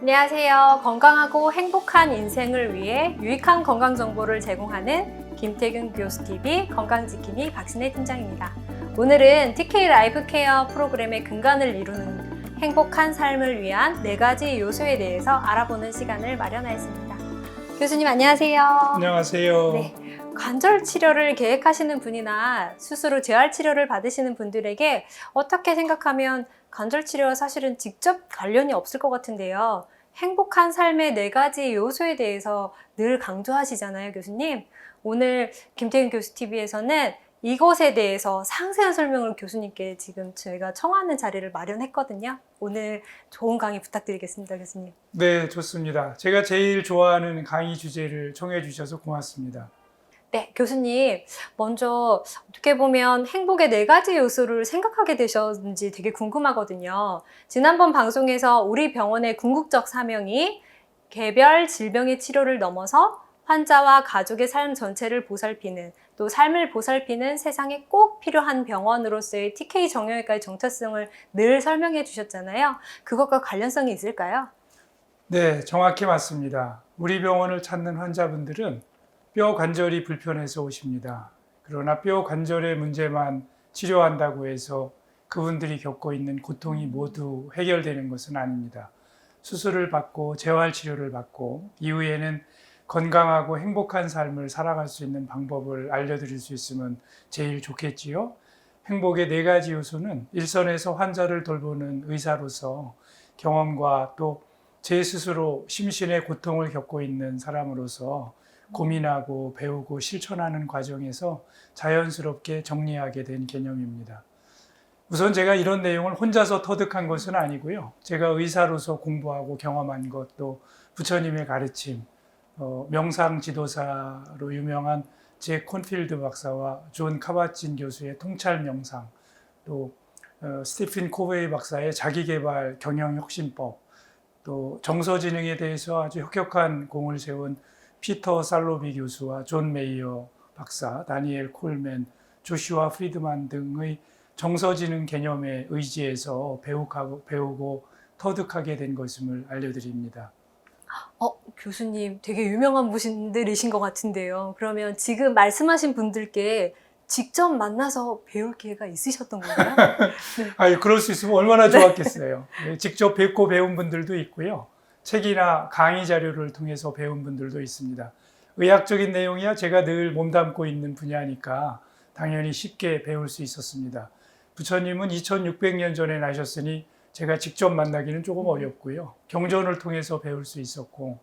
안녕하세요. 건강하고 행복한 인생을 위해 유익한 건강 정보를 제공하는 김태균 교수TV 건강지킴이 박신혜 팀장입니다. 오늘은 TK 라이프 케어 프로그램의 근간을 이루는 행복한 삶을 위한 네 가지 요소에 대해서 알아보는 시간을 마련하였습니다. 교수님 안녕하세요. 안녕하세요. 네. 관절 치료를 계획하시는 분이나 스스로 재활 치료를 받으시는 분들에게 어떻게 생각하면 관절 치료와 사실은 직접 관련이 없을 것 같은데요. 행복한 삶의 네 가지 요소에 대해서 늘 강조하시잖아요, 교수님. 오늘 김태균 교수 TV에서는 이것에 대해서 상세한 설명을 교수님께 지금 저희가 청하는 자리를 마련했거든요. 오늘 좋은 강의 부탁드리겠습니다, 교수님. 네, 좋습니다. 제가 제일 좋아하는 강의 주제를 청해 주셔서 고맙습니다. 네, 교수님. 먼저 어떻게 보면 행복의 네 가지 요소를 생각하게 되셨는지 되게 궁금하거든요. 지난번 방송에서 우리 병원의 궁극적 사명이 개별 질병의 치료를 넘어서 환자와 가족의 삶 전체를 보살피는 또 삶을 보살피는 세상에 꼭 필요한 병원으로서의 TK 정형외과의 정체성을 늘 설명해 주셨잖아요. 그것과 관련성이 있을까요? 네, 정확히 맞습니다. 우리 병원을 찾는 환자분들은 뼈 관절이 불편해서 오십니다. 그러나 뼈 관절의 문제만 치료한다고 해서 그분들이 겪고 있는 고통이 모두 해결되는 것은 아닙니다. 수술을 받고 재활 치료를 받고 이후에는 건강하고 행복한 삶을 살아갈 수 있는 방법을 알려드릴 수 있으면 제일 좋겠지요. 행복의 네 가지 요소는 일선에서 환자를 돌보는 의사로서 경험과 또 제 스스로 심신의 고통을 겪고 있는 사람으로서 고민하고 배우고 실천하는 과정에서 자연스럽게 정리하게 된 개념입니다. 우선 제가 이런 내용을 혼자서 터득한 것은 아니고요. 제가 의사로서 공부하고 경험한 것도 부처님의 가르침, 어, 명상 지도사로 유명한 제 콘필드 박사와 존 카바친 교수의 통찰 명상, 또 어, 스티픈 코베이 박사의 자기개발 경영혁신법, 또 정서지능에 대해서 아주 혁혁한 공을 세운 피터 살로비 교수와 존 메이어 박사, 다니엘 콜맨, 조슈아 프리드만 등의 정서지능 개념에 의지해서 배우고, 배우고 터득하게 된 것임을 알려드립니다. 어, 교수님 되게 유명한 분들이신 것 같은데요. 그러면 지금 말씀하신 분들께 직접 만나서 배울 기회가 있으셨던 건가요? 아니, 그럴 수 있으면 얼마나 좋았겠어요. 네, 직접 뵙고 배운 분들도 있고요. 책이나 강의 자료를 통해서 배운 분들도 있습니다. 의학적인 내용이야 제가 늘 몸담고 있는 분야니까 당연히 쉽게 배울 수 있었습니다. 부처님은 2600년 전에 나셨으니 제가 직접 만나기는 조금 어렵고요. 경전을 통해서 배울 수 있었고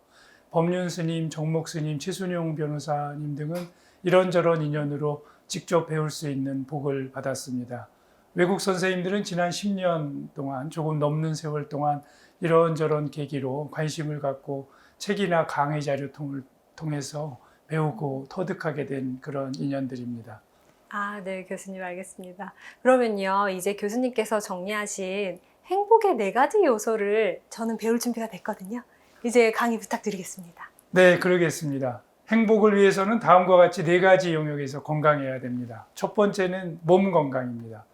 법륜 스님, 정목 스님, 최순용 변호사님 등은 이런저런 인연으로 직접 배울 수 있는 복을 받았습니다. 외국 선생님들은 지난 10년 동안 조금 넘는 세월 동안 이런저런 계기로 관심을 갖고 책이나 강의 자료 통을 통해서 배우고 터득하게 된 그런 인연들입니다. 아, 네, 교수님 알겠습니다. 그러면요, 이제 교수님께서 정리하신 행복의 네 가지 요소를 저는 배울 준비가 됐거든요. 이제 강의 부탁드리겠습니다. 네, 그러겠습니다. 행복을 위해서는 다음과 같이 네 가지 영역에서 건강해야 됩니다. 첫 번째는 몸 건강입니다.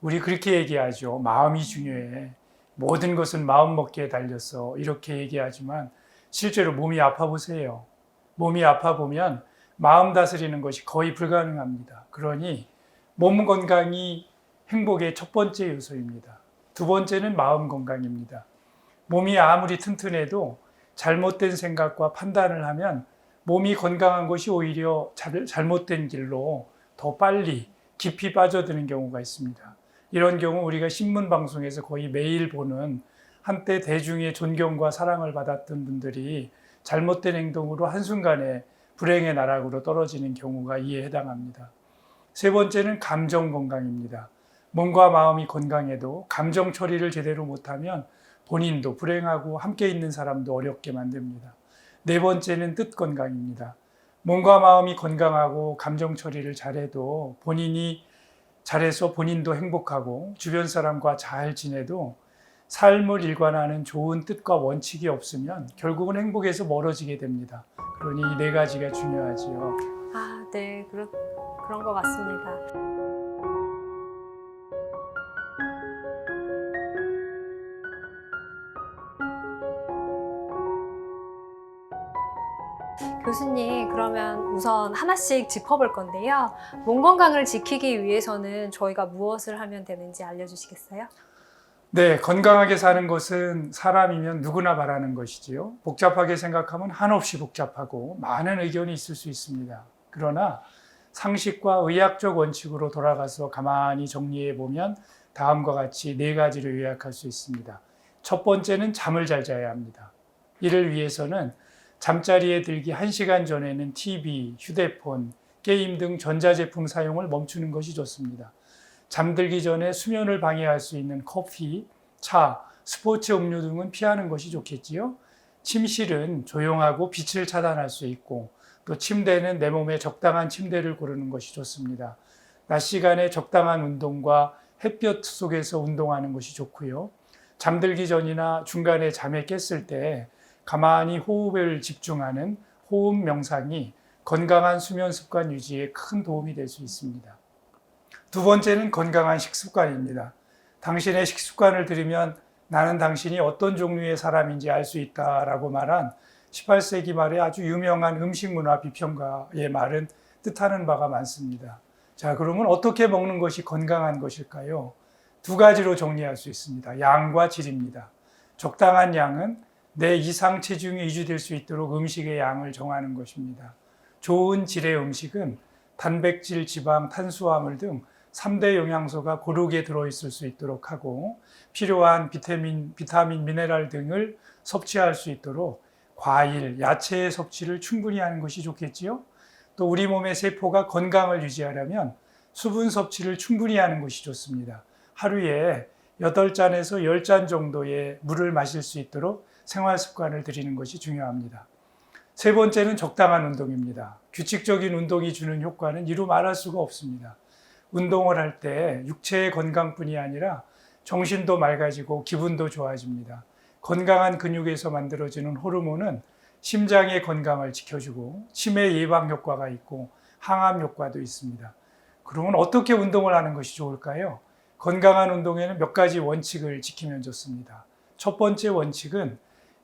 우리 그렇게 얘기하죠. 마음이 중요해. 모든 것은 마음 먹기에 달렸어. 이렇게 얘기하지만 실제로 몸이 아파 보세요. 몸이 아파 보면 마음 다스리는 것이 거의 불가능합니다. 그러니 몸 건강이 행복의 첫 번째 요소입니다. 두 번째는 마음 건강입니다. 몸이 아무리 튼튼해도 잘못된 생각과 판단을 하면 몸이 건강한 것이 오히려 잘못된 길로 더 빨리 깊이 빠져드는 경우가 있습니다. 이런 경우 우리가 신문 방송에서 거의 매일 보는 한때 대중의 존경과 사랑을 받았던 분들이 잘못된 행동으로 한순간에 불행의 나락으로 떨어지는 경우가 이에 해당합니다. 세 번째는 감정 건강입니다. 몸과 마음이 건강해도 감정 처리를 제대로 못하면 본인도 불행하고 함께 있는 사람도 어렵게 만듭니다. 네 번째는 뜻 건강입니다. 몸과 마음이 건강하고 감정 처리를 잘해도 본인이 잘해서 본인도 행복하고 주변 사람과 잘 지내도 삶을 일관하는 좋은 뜻과 원칙이 없으면 결국은 행복에서 멀어지게 됩니다. 그러니 이 네 가지가 중요하지요. 아, 네, 그런, 그런 것 같습니다. 교수님, 그러면 우선 하나씩 짚어볼 건데요. 몸 건강을 지키기 위해서는 저희가 무엇을 하면 되는지 알려주시겠어요? 네, 건강하게 사는 것은 사람이면 누구나 바라는 것이지요. 복잡하게 생각하면 한없이 복잡하고 많은 의견이 있을 수 있습니다. 그러나 상식과 의학적 원칙으로 돌아가서 가만히 정리해 보면 다음과 같이 네 가지를 요약할 수 있습니다. 첫 번째는 잠을 잘 자야 합니다. 이를 위해서는 잠자리에 들기 1시간 전에는 TV, 휴대폰, 게임 등 전자제품 사용을 멈추는 것이 좋습니다. 잠들기 전에 수면을 방해할 수 있는 커피, 차, 스포츠 음료 등은 피하는 것이 좋겠지요. 침실은 조용하고 빛을 차단할 수 있고 또 침대는 내 몸에 적당한 침대를 고르는 것이 좋습니다. 낮 시간에 적당한 운동과 햇볕 속에서 운동하는 것이 좋고요. 잠들기 전이나 중간에 잠에 깼을 때 가만히 호흡을 집중하는 호흡 명상이 건강한 수면 습관 유지에 큰 도움이 될 수 있습니다. 두 번째는 건강한 식습관입니다. 당신의 식습관을 들으면 나는 당신이 어떤 종류의 사람인지 알 수 있다라고 말한 18세기 말에 아주 유명한 음식 문화 비평가의 말은 뜻하는 바가 많습니다. 자, 그러면 어떻게 먹는 것이 건강한 것일까요? 두 가지로 정리할 수 있습니다. 양과 질입니다. 적당한 양은 내 이상 체중이 유지될 수 있도록 음식의 양을 정하는 것입니다. 좋은 질의 음식은 단백질, 지방, 탄수화물 등 3대 영양소가 고르게 들어있을 수 있도록 하고 필요한 비타민, 비타민, 미네랄 등을 섭취할 수 있도록 과일, 야채의 섭취를 충분히 하는 것이 좋겠지요. 또 우리 몸의 세포가 건강을 유지하려면 수분 섭취를 충분히 하는 것이 좋습니다. 하루에 8잔에서 10잔 정도의 물을 마실 수 있도록 생활 습관을 들이는 것이 중요합니다. 세 번째는 적당한 운동입니다. 규칙적인 운동이 주는 효과는 이루 말할 수가 없습니다. 운동을 할 때 육체의 건강뿐이 아니라 정신도 맑아지고 기분도 좋아집니다. 건강한 근육에서 만들어지는 호르몬은 심장의 건강을 지켜주고 치매 예방 효과가 있고 항암 효과도 있습니다. 그러면 어떻게 운동을 하는 것이 좋을까요? 건강한 운동에는 몇 가지 원칙을 지키면 좋습니다. 첫 번째 원칙은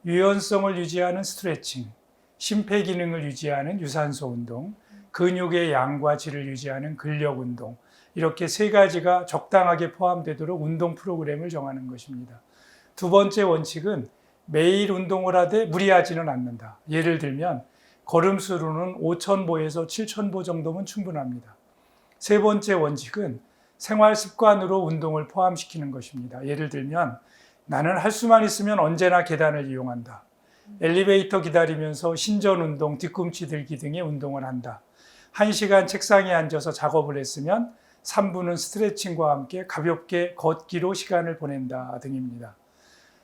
유연성을 유지하는 스트레칭, 심폐 기능을 유지하는 유산소 운동, 근육의 양과 질을 유지하는 근력 운동, 이렇게 세 가지가 적당하게 포함되도록 운동 프로그램을 정하는 것입니다. 두 번째 원칙은 매일 운동을 하되 무리하지는 않는다. 예를 들면 걸음수로는 5,000보에서 7,000보 정도면 충분합니다. 세 번째 원칙은 생활 습관으로 운동을 포함시키는 것입니다. 예를 들면 나는 할 수만 있으면 언제나 계단을 이용한다. 엘리베이터 기다리면서 신전 운동, 뒤꿈치 들기 등의 운동을 한다. 1시간 책상에 앉아서 작업을 했으면 3분은 스트레칭과 함께 가볍게 걷기로 시간을 보낸다 등입니다.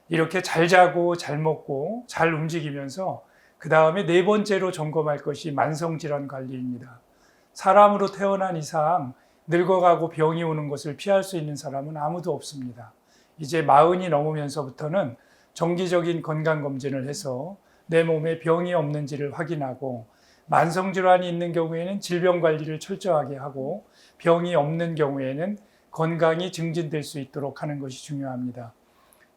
이렇게 잘 자고 잘 먹고 잘 움직이면서 그 다음에 네 번째로 점검할 것이 만성질환 관리입니다. 사람으로 태어난 이상 늙어가고 병이 오는 것을 피할 수 있는 사람은 아무도 없습니다. 이제 마흔이 넘으면서부터는 정기적인 건강 검진을 해서 내 몸에 병이 없는지를 확인하고 만성 질환이 있는 경우에는 질병 관리를 철저하게 하고 병이 없는 경우에는 건강이 증진될 수 있도록 하는 것이 중요합니다.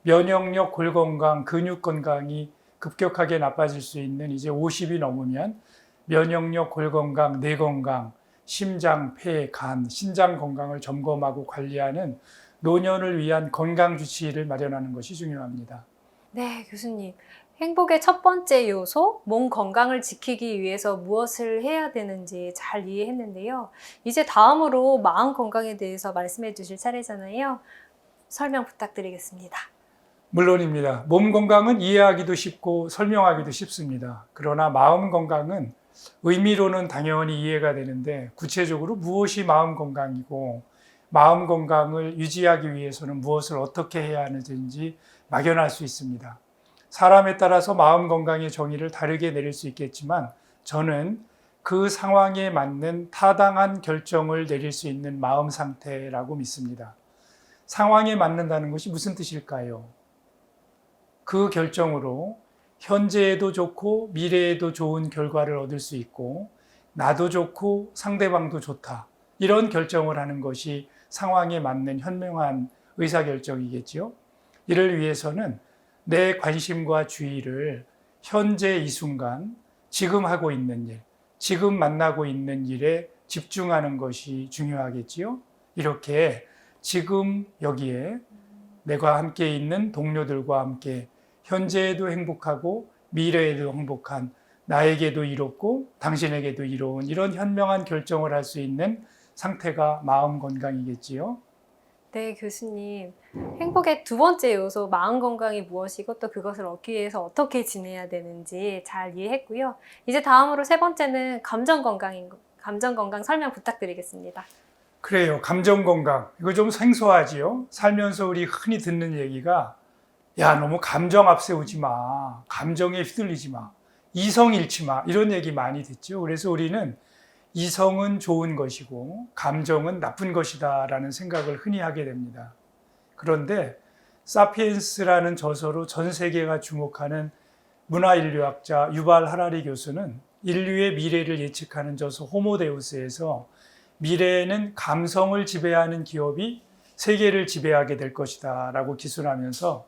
면역력, 골 건강, 근육 건강이 급격하게 나빠질 수 있는 이제 50이 넘으면 면역력, 골 건강, 뇌 건강, 심장, 폐, 간, 신장 건강을 점검하고 관리하는 노년을 위한 건강 주치의를 마련하는 것이 중요합니다. 네, 교수님. 행복의 첫 번째 요소, 몸 건강을 지키기 위해서 무엇을 해야 되는지 잘 이해했는데요. 이제 다음으로 마음 건강에 대해서 말씀해 주실 차례잖아요. 설명 부탁드리겠습니다. 물론입니다. 몸 건강은 이해하기도 쉽고 설명하기도 쉽습니다. 그러나 마음 건강은 의미로는 당연히 이해가 되는데 구체적으로 무엇이 마음 건강이고 마음 건강을 유지하기 위해서는 무엇을 어떻게 해야 하는지 막연할 수 있습니다. 사람에 따라서 마음 건강의 정의를 다르게 내릴 수 있겠지만 저는 그 상황에 맞는 타당한 결정을 내릴 수 있는 마음 상태라고 믿습니다. 상황에 맞는다는 것이 무슨 뜻일까요? 그 결정으로 현재에도 좋고 미래에도 좋은 결과를 얻을 수 있고 나도 좋고 상대방도 좋다. 이런 결정을 하는 것이 상황에 맞는 현명한 의사결정이겠지요. 이를 위해서는 내 관심과 주의를 현재 이 순간 지금 하고 있는 일, 지금 만나고 있는 일에 집중하는 것이 중요하겠지요. 이렇게 지금 여기에 내가 함께 있는 동료들과 함께 현재에도 행복하고 미래에도 행복한 나에게도 이롭고 당신에게도 이로운 이런 현명한 결정을 할 수 있는 상태가 마음 건강이겠지요. 네, 교수님. 행복의 두 번째 요소, 마음 건강이 무엇이고 또 그것을 얻기 위해서 어떻게 지내야 되는지 잘 이해했고요. 이제 다음으로 세 번째는 감정 건강인, 감정 건강 설명 부탁드리겠습니다. 그래요. 감정 건강. 이거 좀 생소하지요? 살면서 우리 흔히 듣는 얘기가 야, 너무 감정 앞세우지 마. 감정에 휘둘리지 마. 이성 잃지 마. 이런 얘기 많이 듣죠. 그래서 우리는 이성은 좋은 것이고 감정은 나쁜 것이다라는 생각을 흔히 하게 됩니다. 그런데 사피엔스라는 저서로 전 세계가 주목하는 문화인류학자 유발 하라리 교수는 인류의 미래를 예측하는 저서 호모데우스에서 미래에는 감성을 지배하는 기업이 세계를 지배하게 될 것이다 라고 기술하면서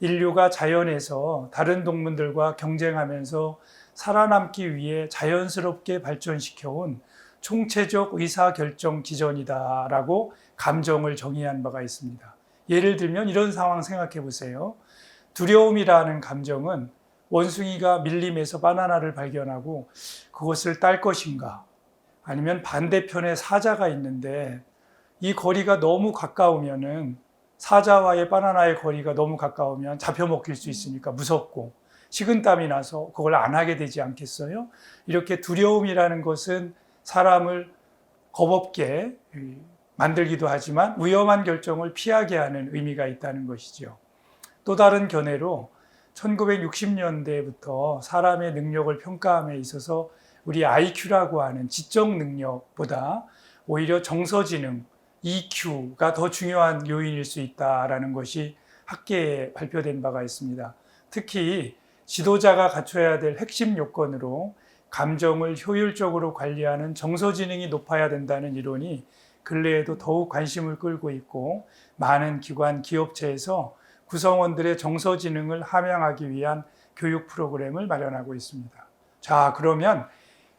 인류가 자연에서 다른 동물들과 경쟁하면서 살아남기 위해 자연스럽게 발전시켜온 총체적 의사결정 기전이다 라고 감정을 정의한 바가 있습니다. 예를 들면 이런 상황 생각해 보세요. 두려움이라는 감정은 원숭이가 밀림에서 바나나를 발견하고 그것을 딸 것인가 아니면 반대편에 사자가 있는데 이 거리가 너무 가까우면은 사자와의 바나나의 거리가 너무 가까우면 잡혀 먹힐 수 있으니까 무섭고 식은땀이 나서 그걸 안 하게 되지 않겠어요? 이렇게 두려움이라는 것은 사람을 겁없게 만들기도 하지만 위험한 결정을 피하게 하는 의미가 있다는 것이죠. 또 다른 견해로 1960년대부터 사람의 능력을 평가함에 있어서 우리 IQ라고 하는 지적 능력보다 오히려 정서지능, EQ가 더 중요한 요인일 수 있다라는 것이 학계에 발표된 바가 있습니다. 특히 지도자가 갖춰야 될 핵심 요건으로 감정을 효율적으로 관리하는 정서지능이 높아야 된다는 이론이 근래에도 더욱 관심을 끌고 있고 많은 기관, 기업체에서 구성원들의 정서지능을 함양하기 위한 교육 프로그램을 마련하고 있습니다. 자, 그러면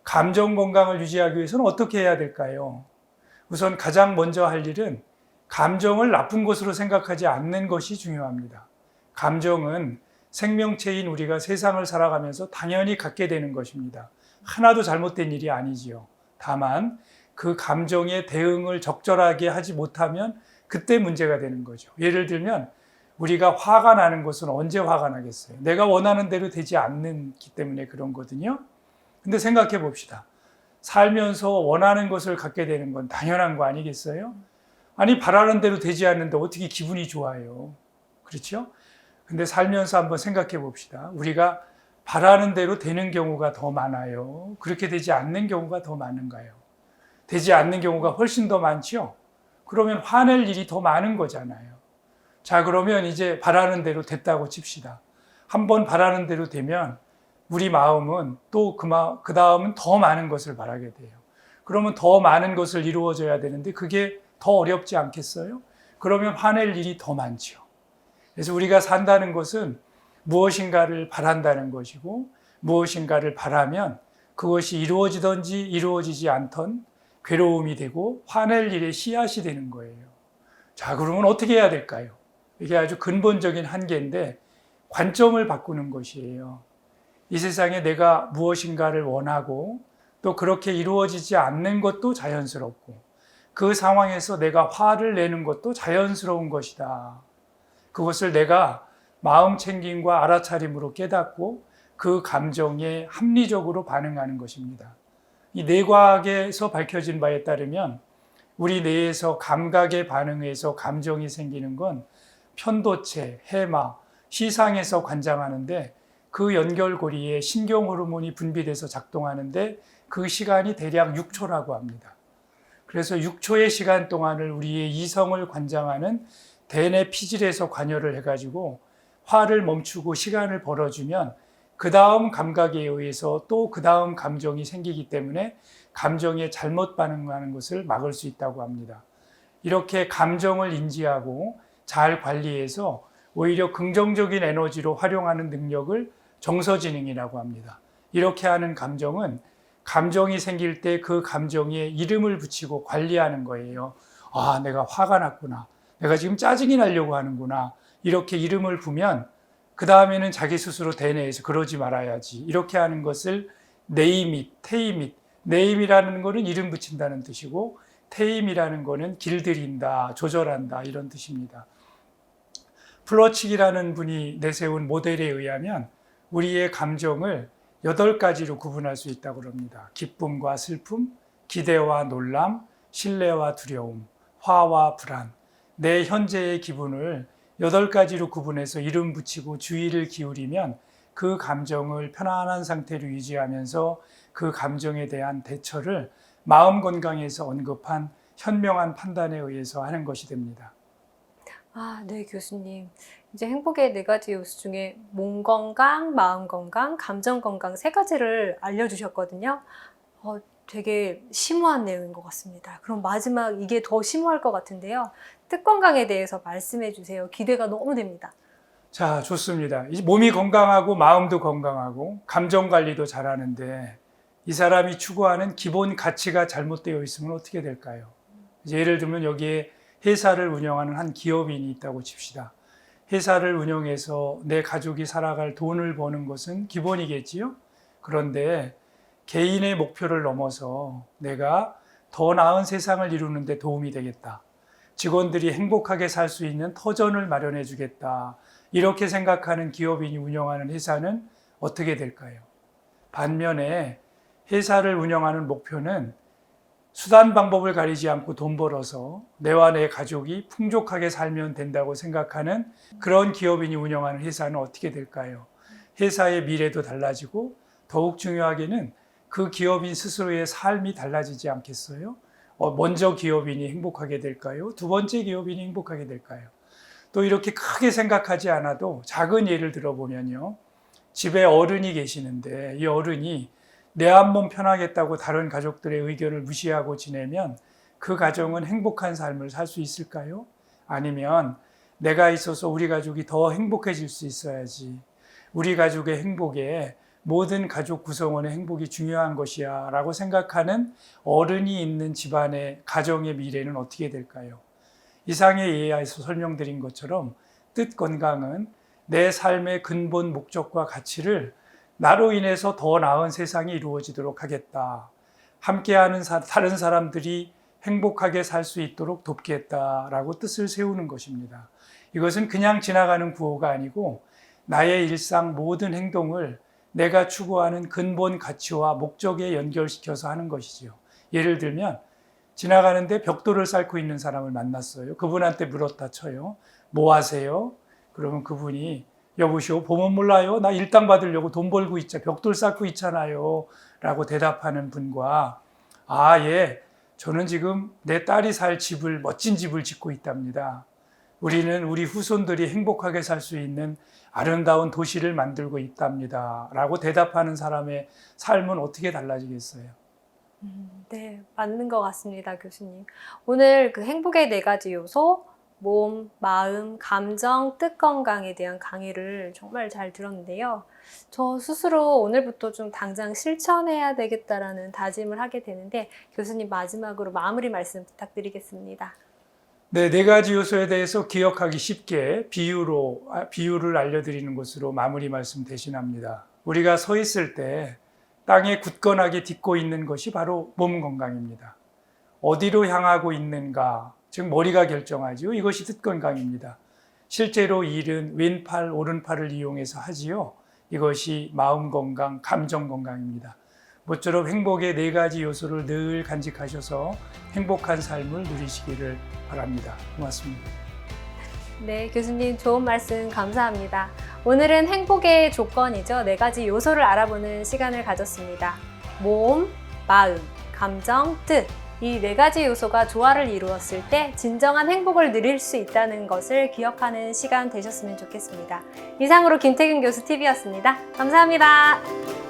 감정 건강을 유지하기 위해서는 어떻게 해야 될까요? 우선 가장 먼저 할 일은 감정을 나쁜 것으로 생각하지 않는 것이 중요합니다. 감정은 생명체인 우리가 세상을 살아가면서 당연히 갖게 되는 것입니다. 하나도 잘못된 일이 아니지요. 다만 그 감정의 대응을 적절하게 하지 못하면 그때 문제가 되는 거죠. 예를 들면 우리가 화가 나는 것은 언제 화가 나겠어요? 내가 원하는 대로 되지 않는기 때문에 그런 거거든요. 근데 생각해 봅시다. 살면서 원하는 것을 갖게 되는 건 당연한 거 아니겠어요? 아니, 바라는 대로 되지 않는데 어떻게 기분이 좋아요? 그렇죠? 근데 살면서 한번 생각해 봅시다. 우리가 바라는 대로 되는 경우가 더 많아요. 그렇게 되지 않는 경우가 더 많은가요? 되지 않는 경우가 훨씬 더 많죠? 그러면 화낼 일이 더 많은 거잖아요. 자, 그러면 이제 바라는 대로 됐다고 칩시다. 한번 바라는 대로 되면 우리 마음은 또그그 다음은 더 많은 것을 바라게 돼요. 그러면 더 많은 것을 이루어져야 되는데 그게 더 어렵지 않겠어요? 그러면 화낼 일이 더 많죠. 그래서 우리가 산다는 것은 무엇인가를 바란다는 것이고 무엇인가를 바라면 그것이 이루어지든지 이루어지지 않던 괴로움이 되고 화낼 일의 씨앗이 되는 거예요. 자, 그러면 어떻게 해야 될까요? 이게 아주 근본적인 한계인데 관점을 바꾸는 것이에요. 이 세상에 내가 무엇인가를 원하고 또 그렇게 이루어지지 않는 것도 자연스럽고 그 상황에서 내가 화를 내는 것도 자연스러운 것이다. 그것을 내가 마음 챙김과 알아차림으로 깨닫고 그 감정에 합리적으로 반응하는 것입니다. 이 뇌과학에서 밝혀진 바에 따르면 우리 뇌에서 감각에 반응해서 감정이 생기는 건 편도체, 해마, 시상에서 관장하는데 그 연결고리에 신경 호르몬이 분비돼서 작동하는데 그 시간이 대략 6초라고 합니다. 그래서 6초의 시간 동안을 우리의 이성을 관장하는 대뇌 피질에서 관여를 해가지고 화를 멈추고 시간을 벌어주면 그 다음 감각에 의해서 또 그 다음 감정이 생기기 때문에 감정에 잘못 반응하는 것을 막을 수 있다고 합니다. 이렇게 감정을 인지하고 잘 관리해서 오히려 긍정적인 에너지로 활용하는 능력을 정서지능이라고 합니다. 이렇게 하는 감정은 감정이 생길 때 그 감정에 이름을 붙이고 관리하는 거예요. 아, 내가 화가 났구나. 내가 지금 짜증이 나려고 하는구나. 이렇게 이름을 부면 그 다음에는 자기 스스로 대내에서 그러지 말아야지. 이렇게 하는 것을 네이밋, 테이밋. 네임이라는 거는 이름 붙인다는 뜻이고 테임이라는 거는 길들인다, 조절한다 이런 뜻입니다. 플러칙이라는 분이 내세운 모델에 의하면 우리의 감정을 여덟 가지로 구분할 수 있다고 합니다. 기쁨과 슬픔, 기대와 놀람, 신뢰와 두려움, 화와 불안. 내 현재의 기분을 여덟 가지로 구분해서 이름 붙이고 주의를 기울이면 그 감정을 편안한 상태로 유지하면서 그 감정에 대한 대처를 마음 건강에서 언급한 현명한 판단에 의해서 하는 것이 됩니다. 아, 네, 교수님. 이제 행복의 네 가지 요소 중에 몸 건강, 마음 건강, 감정 건강 세 가지를 알려주셨거든요. 어, 되게 심오한 내용인 것 같습니다. 그럼 마지막 이게 더 심오할 것 같은데요. 뜻 건강에 대해서 말씀해 주세요. 기대가 너무 됩니다. 자, 좋습니다. 몸이 건강하고 마음도 건강하고 감정 관리도 잘하는데 이 사람이 추구하는 기본 가치가 잘못되어 있으면 어떻게 될까요? 예를 들면 여기에 회사를 운영하는 한 기업인이 있다고 칩시다. 회사를 운영해서 내 가족이 살아갈 돈을 버는 것은 기본이겠지요? 그런데 개인의 목표를 넘어서 내가 더 나은 세상을 이루는데 도움이 되겠다. 직원들이 행복하게 살 수 있는 터전을 마련해 주겠다. 이렇게 생각하는 기업인이 운영하는 회사는 어떻게 될까요? 반면에 회사를 운영하는 목표는 수단 방법을 가리지 않고 돈 벌어서 내와 내 가족이 풍족하게 살면 된다고 생각하는 그런 기업인이 운영하는 회사는 어떻게 될까요? 회사의 미래도 달라지고 더욱 중요하게는 그 기업인 스스로의 삶이 달라지지 않겠어요? 어, 먼저 기업인이 행복하게 될까요? 두 번째 기업인이 행복하게 될까요? 또 이렇게 크게 생각하지 않아도 작은 예를 들어보면요. 집에 어른이 계시는데 이 어른이 내 한 몸 편하겠다고 다른 가족들의 의견을 무시하고 지내면 그 가정은 행복한 삶을 살 수 있을까요? 아니면 내가 있어서 우리 가족이 더 행복해질 수 있어야지. 우리 가족의 행복에 모든 가족 구성원의 행복이 중요한 것이야 라고 생각하는 어른이 있는 집안의 가정의 미래는 어떻게 될까요? 이상의 예하에서 설명드린 것처럼 뜻 건강은 내 삶의 근본 목적과 가치를 나로 인해서 더 나은 세상이 이루어지도록 하겠다. 함께하는 사, 다른 사람들이 행복하게 살 수 있도록 돕겠다라고 뜻을 세우는 것입니다. 이것은 그냥 지나가는 구호가 아니고 나의 일상 모든 행동을 내가 추구하는 근본 가치와 목적에 연결시켜서 하는 것이지요. 예를 들면 지나가는데 벽돌을 쌓고 있는 사람을 만났어요. 그분한테 물었다 쳐요. 뭐 하세요? 그러면 그분이 여보시오, 보면 몰라요. 나 일당 받으려고 돈 벌고 있자, 벽돌 쌓고 있잖아요. 라고 대답하는 분과, 아, 예, 저는 지금 내 딸이 살 집을, 멋진 집을 짓고 있답니다. 우리는 우리 후손들이 행복하게 살 수 있는 아름다운 도시를 만들고 있답니다. 라고 대답하는 사람의 삶은 어떻게 달라지겠어요? 음, 네, 맞는 것 같습니다, 교수님. 오늘 그 행복의 네 가지 요소, 몸, 마음, 감정, 뜻 건강에 대한 강의를 정말 잘 들었는데요. 저 스스로 오늘부터 좀 당장 실천해야 되겠다라는 다짐을 하게 되는데 교수님 마지막으로 마무리 말씀 부탁드리겠습니다. 네, 네 가지 요소에 대해서 기억하기 쉽게 비유로, 아, 비유를 알려드리는 것으로 마무리 말씀 대신합니다. 우리가 서 있을 때 땅에 굳건하게 딛고 있는 것이 바로 몸 건강입니다. 어디로 향하고 있는가, 즉 머리가 결정하지요. 이것이 뜻 건강입니다. 실제로 일은 왼팔, 오른팔을 이용해서 하지요. 이것이 마음 건강, 감정 건강입니다. 모쪼록 행복의 네 가지 요소를 늘 간직하셔서 행복한 삶을 누리시기를 바랍니다. 고맙습니다. 네, 교수님 좋은 말씀 감사합니다. 오늘은 행복의 조건이죠. 네 가지 요소를 알아보는 시간을 가졌습니다. 몸, 마음, 감정, 뜻. 이 네 가지 요소가 조화를 이루었을 때 진정한 행복을 누릴 수 있다는 것을 기억하는 시간 되셨으면 좋겠습니다. 이상으로 김태균 교수 TV였습니다. 감사합니다.